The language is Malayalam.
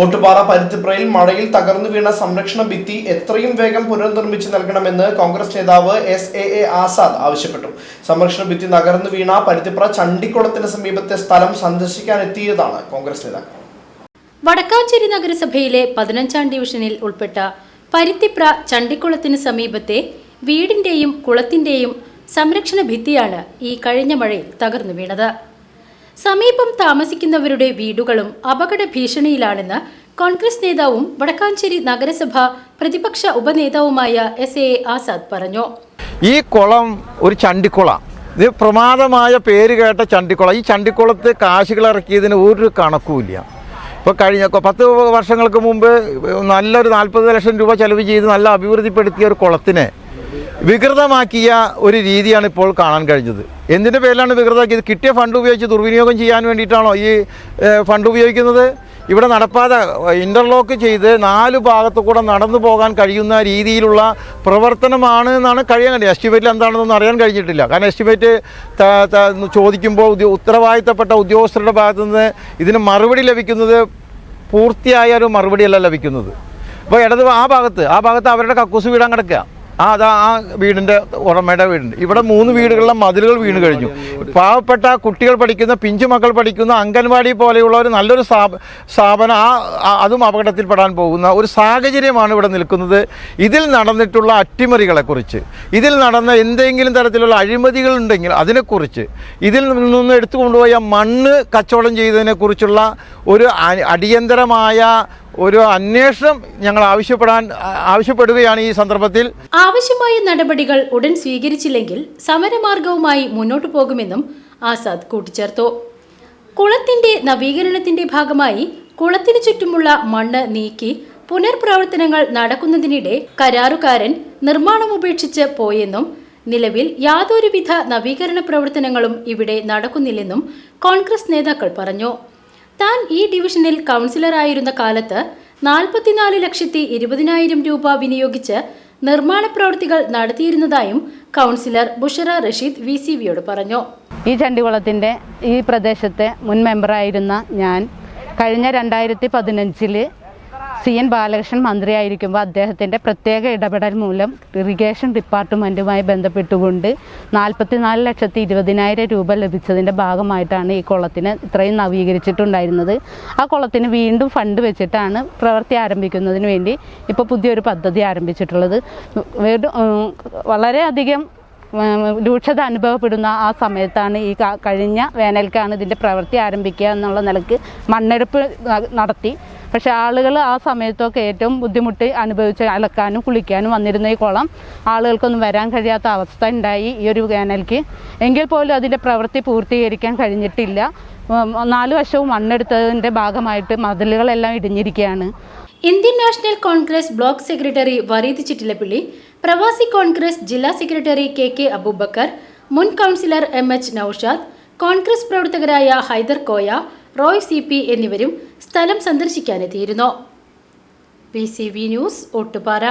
ഓട്ടുപാറ പരുത്തിപ്പുറയിൽ മഴയിൽ തകർന്നു വീണ സംരക്ഷണ ഭിത്തി എത്രയും വേഗം പുനർനിർമ്മിച്ചു നൽകണമെന്ന് കോൺഗ്രസ് നേതാവ് എസ് എ എ ആസാദ് ആവശ്യപ്പെട്ടു. സംരക്ഷണ ഭിത്തി തകർന്നു വീണ പരുത്തിപ്പുറ ചണ്ടിക്കുളത്തിന് സമീപത്തെ സ്ഥലം സന്ദർശിക്കാൻ എത്തിയതാണ് കോൺഗ്രസ് നേതാക്കൾ. വടക്കാഞ്ചേരി നഗരസഭയിലെ പതിനഞ്ചാം ഡിവിഷനിൽ ഉൾപ്പെട്ട പരുത്തിപ്ര ചണ്ടിക്കുളത്തിന് സമീപത്തെ വീടിന്റെയും കുളത്തിന്റെയും സംരക്ഷണ ഭിത്തിയാണ് ഈ കഴിഞ്ഞ മഴയിൽ തകർന്നു വീണത്. സമീപം താമസിക്കുന്നവരുടെ വീടുകളും അപകട ഭീഷണിയിലാണെന്ന് കോൺഗ്രസ് നേതാവും വടക്കാഞ്ചേരി നഗരസഭ പ്രതിപക്ഷ ഉപനേതാവുമായ എസ് എ ആസാദ് പറഞ്ഞു. ഈ കുളം ഒരു ചണ്ടിക്കുളം. ഇത് പ്രമാദമായ പേര് കേട്ട ചണ്ടിക്കുളം. ഈ ചണ്ടിക്കുളത്ത് കാശുകൾ ഇറക്കിയതിന് ഒരു കണക്കുമില്ല. ഇപ്പോൾ കഴിഞ്ഞ പത്ത് വർഷങ്ങൾക്ക് മുമ്പ് നല്ലൊരു നാൽപ്പത് ലക്ഷം രൂപ ചെലവ് ചെയ്ത് നല്ല അഭിവൃദ്ധിപ്പെടുത്തിയ ഒരു കുളത്തിനെ വികൃതമാക്കിയ ഒരു രീതിയാണ് ഇപ്പോൾ കാണാൻ കഴിഞ്ഞത്. എന്തിന്റെ പേരിലാണ് വികൃതമാക്കിയത്? കിട്ടിയ ഫണ്ട് ഉപയോഗിച്ച് ദുർവിനിയോഗം ചെയ്യാൻ വേണ്ടിയിട്ടാണോ ഈ ഫണ്ട് ഉപയോഗിക്കുന്നത്? ഇവിടെ നടപ്പാത ഇന്റർലോക്ക് ചെയ്ത് നാല് ഭാഗത്തു കൂടെ നടന്നു പോകാൻ കഴിയുന്ന രീതിയിലുള്ള പ്രവർത്തനമാണ് എന്നാണ് കഴിയാൻ കഴിയുക എസ്റ്റിമേറ്റിൽ എന്താണെന്നൊന്നും അറിയാൻ കഴിഞ്ഞിട്ടില്ല. കാരണം എസ്റ്റിമേറ്റ് ചോദിക്കുമ്പോൾ ഉത്തരവാദിത്തപ്പെട്ട ഉദ്യോഗസ്ഥരുടെ ഭാഗത്തു നിന്ന് ഇതിന് മറുപടി ലഭിക്കുന്നത് പൂർത്തിയായ ഒരു മറുപടിയല്ല ലഭിക്കുന്നത്. അപ്പോൾ ഇടത് ആ ഭാഗത്ത് ആ ഭാഗത്ത് അവരുടെ കക്കൂസ് വീടാൻ കിടക്കുക. ആ അതാ ആ വീടിന്റെ ഉടമയുടെ വീടുണ്ട്. ഇവിടെ മൂന്ന് വീടുകളിലെ മതിലുകൾ വീണ് കഴിഞ്ഞു. പാവപ്പെട്ട കുട്ടികൾ പഠിക്കുന്ന പിഞ്ചു മക്കൾ പഠിക്കുന്ന അംഗൻവാടി പോലെയുള്ള ഒരു നല്ലൊരു സ്ഥാപ സ്ഥാപനം ആ ആ- അതും അപകടത്തിൽപ്പെടാൻ പോകുന്ന ഒരു സാഹചര്യമാണ് ഇവിടെ നിൽക്കുന്നത്. ഇതിൽ നടന്നിട്ടുള്ള അട്ടിമറികളെക്കുറിച്ച് ഇതിൽ നടന്ന എന്തെങ്കിലും തരത്തിലുള്ള അഴിമതികൾ ഉണ്ടെങ്കിൽ അതിനെക്കുറിച്ച് ഇതിൽ നിന്ന് എടുത്തു കൊണ്ടുപോയ മണ്ണ് കച്ചവടം ചെയ്തതിനെക്കുറിച്ചുള്ള ഒരു അടിയന്തരമായ ഒരു അന്വേഷണം ഞങ്ങൾ ആവശ്യപ്പെടാൻ ആവശ്യപ്പെടുകയാണ് ഈ സന്ദർഭത്തിൽ. ആവശ്യമായ നടപടികൾ ഉടൻ സ്വീകരിച്ചില്ലെങ്കിൽ സമരമാർഗവുമായി മുന്നോട്ടു പോകുമെന്നും ആസാദ് കൂട്ടിച്ചേർത്തു. കുളത്തിന്റെ നവീകരണത്തിന്റെ ഭാഗമായി കുളത്തിനു ചുറ്റുമുള്ള മണ്ണ് നീക്കി പുനർപ്രവർത്തനങ്ങൾ നടക്കുന്നതിനിടെ കരാറുകാരൻ നിർമ്മാണം ഉപേക്ഷിച്ച് പോയെന്നും നിലവിൽ യാതൊരുവിധ നവീകരണ പ്രവർത്തനങ്ങളും ഇവിടെ നടക്കുന്നില്ലെന്നും കോൺഗ്രസ് നേതാക്കൾ പറഞ്ഞു. താൻ ഈ ഡിവിഷനിൽ കൗൺസിലറായിരുന്ന കാലത്ത് നാൽപ്പത്തിനാല് ലക്ഷത്തി ഇരുപതിനായിരം രൂപ വിനിയോഗിച്ച് നിർമ്മാണ പ്രവൃത്തികൾ നടത്തിയിരുന്നതായും councillor Bushra Rasheed V C വിയോട് പറഞ്ഞു. ഈ ചണ്ടികുളത്തിന്റെ ഈ പ്രദേശത്തെ മുൻ മെമ്പറായിരുന്ന ഞാൻ കഴിഞ്ഞ രണ്ടായിരത്തി പതിനഞ്ചിൽ സി എൻ ബാലകൃഷ്ണൻ മന്ത്രിയായിരിക്കുമ്പോൾ അദ്ദേഹത്തിന്റെ പ്രത്യേക ഇടപെടൽ മൂലം ഇറിഗേഷൻ ഡിപ്പാർട്ട്മെന്റുമായി ബന്ധപ്പെട്ടുകൊണ്ട് നാൽപ്പത്തിനാല് ലക്ഷത്തി ഇരുപതിനായിരം രൂപ ലഭിച്ചതിന്റെ ഭാഗമായിട്ടാണ് ഈ കുളത്തിന് ഇത്രയും നവീകരിച്ചിട്ടുണ്ടായിരുന്നത്. ആ കുളത്തിന് വീണ്ടും ഫണ്ട് വെച്ചിട്ടാണ് പ്രവൃത്തി ആരംഭിക്കുന്നതിന് വേണ്ടി ഇപ്പോൾ പുതിയൊരു പദ്ധതി ആരംഭിച്ചിട്ടുള്ളത്. വളരെയധികം രൂക്ഷത അനുഭവപ്പെടുന്ന ആ സമയത്താണ് ഈ കഴിഞ്ഞ വേനൽക്കാണ് ഇതിന്റെ പ്രവൃത്തി ആരംഭിക്കുക എന്നുള്ള നിലയ്ക്ക് മണ്ണെടുപ്പ് നടത്തി. പക്ഷെ ആളുകൾ ആ സമയത്തൊക്കെ ഏറ്റവും ബുദ്ധിമുട്ട് അനുഭവിച്ച് അലക്കാനും കുളിക്കാനും വന്നിരുന്ന ഈ കുളം ആളുകൾക്കൊന്നും വരാൻ കഴിയാത്ത അവസ്ഥ ഉണ്ടായി ഈ ഒരു വേനൽക്ക്. എങ്കിൽ പോലും അതിന്റെ പ്രവൃത്തി പൂർത്തീകരിക്കാൻ കഴിഞ്ഞിട്ടില്ല. നാല് വശവും മണ്ണെടുത്തതിന്റെ ഭാഗമായിട്ട് മതിലുകളെല്ലാം ഇടിഞ്ഞിരിക്കുകയാണ്. Indian National Congress block secretary Vareed Chittilappilly പ്രവാസി കോൺഗ്രസ് ജില്ലാ സെക്രട്ടറി കെ കെ അബൂബക്കർ മുൻ councillor M H Noushad Congress പ്രവർത്തകരായ ഹൈദർ കോയ റോയ് സി പി എന്നിവരും സ്ഥലം സന്ദർശിക്കാനെത്തിയിരുന്നു. P C V news Ottupara